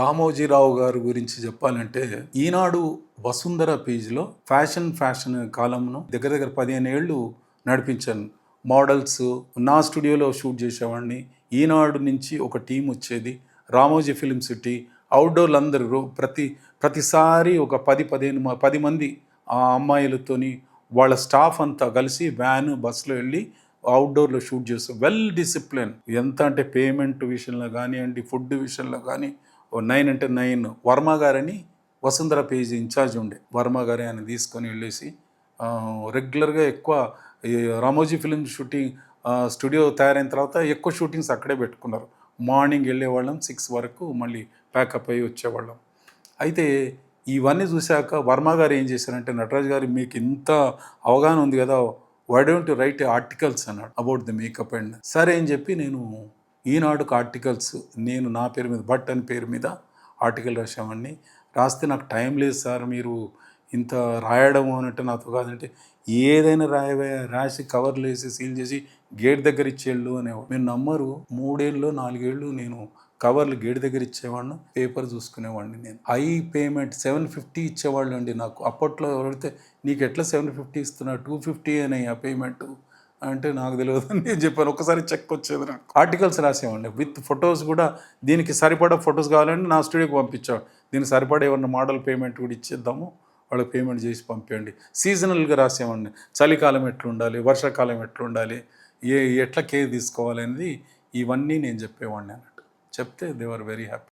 రామోజీరావు గారి గురించి చెప్పాలంటే ఈనాడు వసుంధర పేజీలో ఫ్యాషన్ ఫ్యాషన్ కాలంను దగ్గర దగ్గర పదిహేను ఏళ్ళు నడిపించాను. మోడల్స్ నా స్టూడియోలో షూట్ చేసేవాడిని. ఈనాడు నుంచి ఒక టీం వచ్చేది రామోజీ ఫిలిం సిటీ. అవుట్డోర్లు అందరూ ప్రతి ప్రతిసారి ఒక పది పదిహేను మ- పది మంది ఆ అమ్మాయిలతోని వాళ్ళ స్టాఫ్ అంతా కలిసి వ్యాన్ బస్సులో వెళ్ళి అవుట్డోర్లో షూట్ చేస్తాం వెల్ డిసిప్లిన్. ఎంత అంటే పేమెంట్ విషయంలో కానివ్వండి ఫుడ్ విషయంలో కానీ నైన్ అంటే నైన్. వర్మ గారని వసుంధర పేజీ ఇన్ఛార్జ్ ఉండే. వర్మ గారే ఆయన తీసుకొని వెళ్ళేసి రెగ్యులర్గా ఎక్కువ ఈ రామోజీ ఫిలిం షూటింగ్ స్టూడియో తయారైన తర్వాత ఎక్కువ షూటింగ్స్ అక్కడే పెట్టుకున్నారు. మార్నింగ్ వెళ్ళేవాళ్ళం సిక్స్ వరకు మళ్ళీ ప్యాకప్ అయ్యి వచ్చేవాళ్ళం. అయితే ఇవన్నీ చూశాక వర్మ గారు ఏం చేశారంటే నటరాజ్ గారు మీకు ఇంత అవగాహన ఉంది కదా వై డోంట్ రైట్ ఆర్టికల్స్ అన్నాడు అబౌట్ ది మేకప్ అండ్. సరే అని చెప్పి నేను ఈనాడుకు ఆర్టికల్స్ నేను నా పేరు మీద భట్ అని పేరు మీద ఆర్టికల్ రాసామండి రాస్తే నాకు టైం లేదు సార్ మీరు ఇంత రాయడం అనంటే నాతో కాదంటే ఏదైనా రాయవే రాసి కవర్లు వేసి సీల్ చేసి గేట్ దగ్గర ఇచ్చేళ్ళు అనేవాడు. మీరు నమ్మరు మూడేళ్ళు నాలుగేళ్ళు నేను కవర్లు గేట్ దగ్గర ఇచ్చేవాడిని పేపర్ చూసుకునేవాడిని నేను. హై పేమెంట్ సెవెన్ ఫిఫ్టీ ఇచ్చేవాళ్ళు అండి నాకు. అప్పట్లో ఎవరైతే నీకు ఎట్లా సెవెన్ ఫిఫ్టీ ఇస్తున్నా టూ ఫిఫ్టీ అని ఆ పేమెంట్. అంటే నాకు తెలియదు అని నేను చెప్పాను. ఒకసారి చెక్ వచ్చేది నాకు. ఆర్టికల్స్ రాసేవాడిని. విత్ ఫొటోస్ కూడా దీనికి సరిపడా ఫొటోస్ కావాలంటే నా స్టూడియోకి పంపించాడు దీనికి సరిపడా ఏమన్నా మోడల్ పేమెంట్ కూడా ఇచ్చేద్దాము. వాళ్ళకి పేమెంట్ చేసి పంపించండి సీజనల్గా రాసేవాడిని. చలికాలం ఎట్లుండాలి? వర్షాకాలం ఎట్లుండాలి? ఏ ఎట్లా కేర్ తీసుకోవాలనేది ఇవన్నీ నేను చెప్పేవాడిని అన్నట్టు. చెప్తే దే ఆర్ వెరీ హ్యాపీ